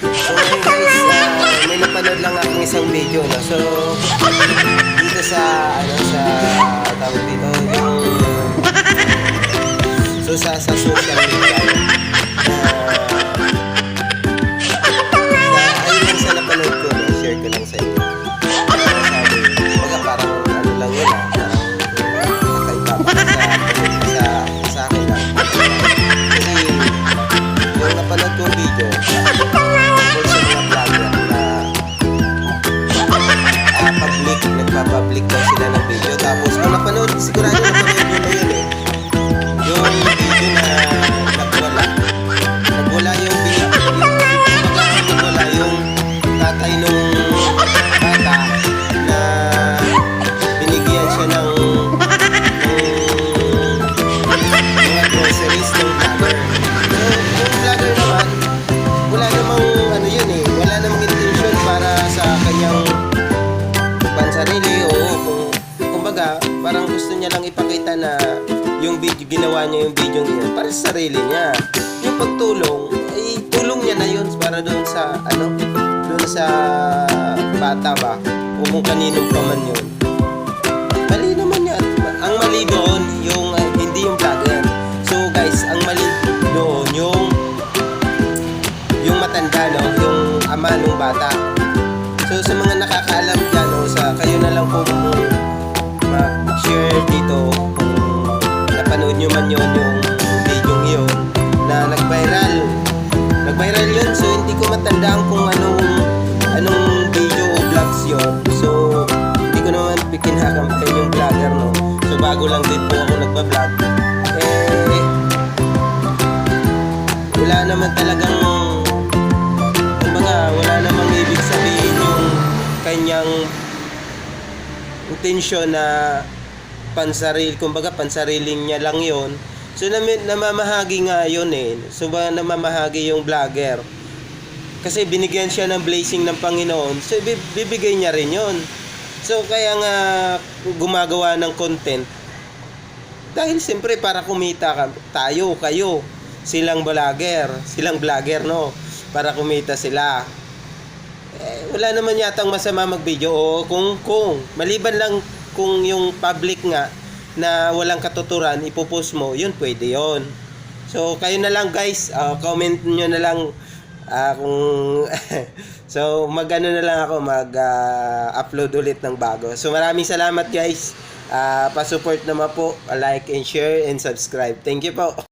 So, may napanood lang aking isang video, no? So, dito sa, ano, sa, tawag dito, yung, so, sa, sa social media, Sa, sa akin lang. Kasi, yung napanood kong video, parang gusto niya lang ipakita na yung video ginawa niya yung video niya para sa sarili niya. Yung pagtulong ay tulong niya na yun para doon sa ano doon sa bata ba o kung kanino pa man yun. Mali naman yan. Ang mali doon yung uh, hindi yung vlogger. So guys, ang mali doon yung yung matanda no, yung ama ng bata. So sa mga nakakaalam dyan, no, sa kayo na lang po mag-share dito kung napanood nyo man yun yung video yun na nag-viral. Nag-viral yun, so hindi ko matandaan kung anong anong video o vlogs yun. So hindi ko naman pikinhakampan yung vlogger no. So bago lang din po ako nagpa-vlog. Eh, wala naman talagang intensyon na pansaril, kumbaga pansariling niya lang yon So nami, namamahagi nga yun eh. So ba namamahagi yung vlogger. Kasi binigyan siya ng blessing ng Panginoon. So bi- bibigay niya rin yon So kaya nga gumagawa ng content. Dahil siyempre para kumita ka, tayo, kayo, silang vlogger, silang vlogger no, para kumita sila. Eh, wala naman yatang masama mag-video o kung kung maliban lang kung yung public nga na walang katuturan ipopost mo, yun pwede yon. So kayo na lang guys, ah, comment nyo na lang ah, kung So magano na lang ako mag-upload ulit ng bago. So maraming salamat guys. Ah, pa-support naman po, like and share and subscribe. Thank you po.